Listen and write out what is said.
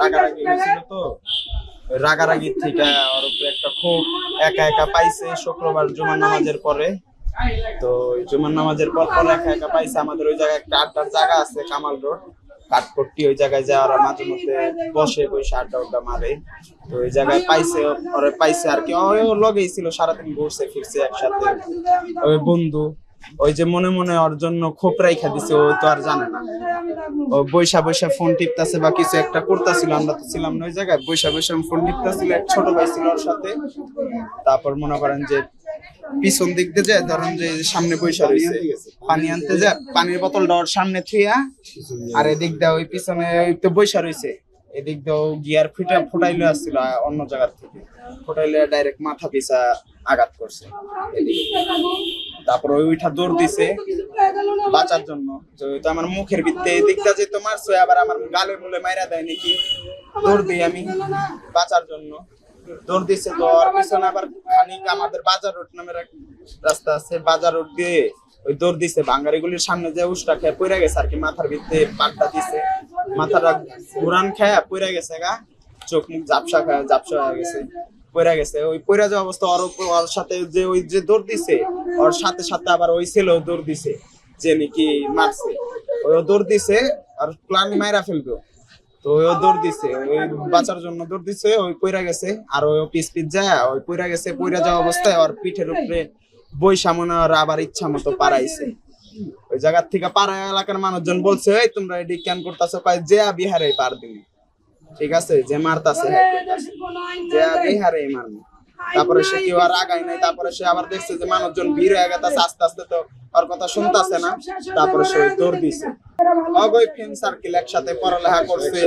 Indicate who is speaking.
Speaker 1: রাগারাগি হয়েছিল তো? রাগারাগির থেকে ওর উপরে একটা খুব একা একা পাইছে শুক্রবার জুমার নামাজের পরে। তো জুমার নামাজের পর পর একা একা পাইছে আমাদের ওই জায়গায় একটা আড্ডার জায়গা আছে, কামাল রোড। কাঠপট্টি ওই জায়গায় যায় ওরা মাঝে মধ্যে বসে বসে আড্ডা উড্ডা মারে। তো ওই জায়গায় পাইছে, ওরে পাইছে আর কি। ও লগেই ছিল, সারাদিন ঘুরছে, ফিরছে একসাথে। ওই বন্ধু ওই যে মনে মনে ওর জন্য খোপ রাইখা দিছে, ও তো আর জানে না। ও বৈশা বৈশা ফোন টিপতাছে বা কিছু একটা করতেছিল, আমরা তো ছিলাম না ওই জায়গায়। বৈশা বৈশা ফোন টিপতাছিল, এক ছোট ভাই ছিল ওর সাথে। তারপর মনে করেন যে পিছন দিক দিয়ে যায়, ধরেন যে সামনে বৈশা রয়েছে পানি আনতে যায়, পানির বোতলটা ওর সামনে থুইয়া আর এদিক দিয়ে ওই পিছনে ওই তো বৈশা রয়েছে এদিক দিয়ে গিয়ার ফিটা ফুটাইলে আসছিল অন্য জায়গার থেকে। ফুটাইলে ডাইরেক্ট মাথা পিছা আঘাত করছে। এদিকে। তারপর ওই উঠা দৌড় দিছে। বাঁচার জন্য। তো আমার মুখের ভিত্তে এই দিকটা যে তো মারছো আবার আমার গালে মুলে মাইরা দেয় নাকি? দৌড় দিই আমি। বাঁচার জন্য। দৌড় দিছে তো আর পিছনে আবার খানিক আমাদের বাজার রোড নামের এক রাস্তা আছে বাজার রোড দিয়ে ওই দৌড় দিছে। বাঙ্গারিগুলির সামনে যে উষ্টা খেয়ে পড়ে গেছে আর কি মাথার ভিত্তে পাটটা দিছে। মাথাটা ঘুরান খেয়ে পড়ে গেছে গা। চোখ মুখ জাপসা খায় জাপসা হয়ে গেছে। পড়ে গেছে। ওই পড়ে যাওয়া অবস্থা ওর ওর সাথে যে ওই যে দৌড় দিছে ওর সাথে সাথে আবার ওই ছেলেও দৌড় দিছে যে নাকি মারছে। ওই দৌড় দিছে আর প্লান মাইরা ফেলবে তো ওই দৌড় দিছে ওই বাঁচার জন্য দৌড় দিছে ওই পইরা গেছে। আর ওই পিস পিস যায় ওই পইরা গেছে পইরা যাওয়া অবস্থায় ওর পিঠের উপরে বৈশা মনে হয় ওর আবার ইচ্ছা মতো পারাইছে ওই জায়গার থেকে পাড়া এলাকার মানুষজন বলছে এই তোমরা এডি কেন করতেছো? কয় যে বিহারে পার দিন। ঠিক আছে যে মারতাছে। যে বিহারে মারমু তারপরে সে কেউ আর আগায় নাই তারপরে সে আবার দেখছে যে মানুষজন ভিড় হয়ে গেছে আস্তে আস্তে তো আর কথা শুনতেছে না। তারপরে সে দৌড় দিছে। অগয় ফ্রেন্ড সার্কেল একসাথে পড়ালেখা করছে।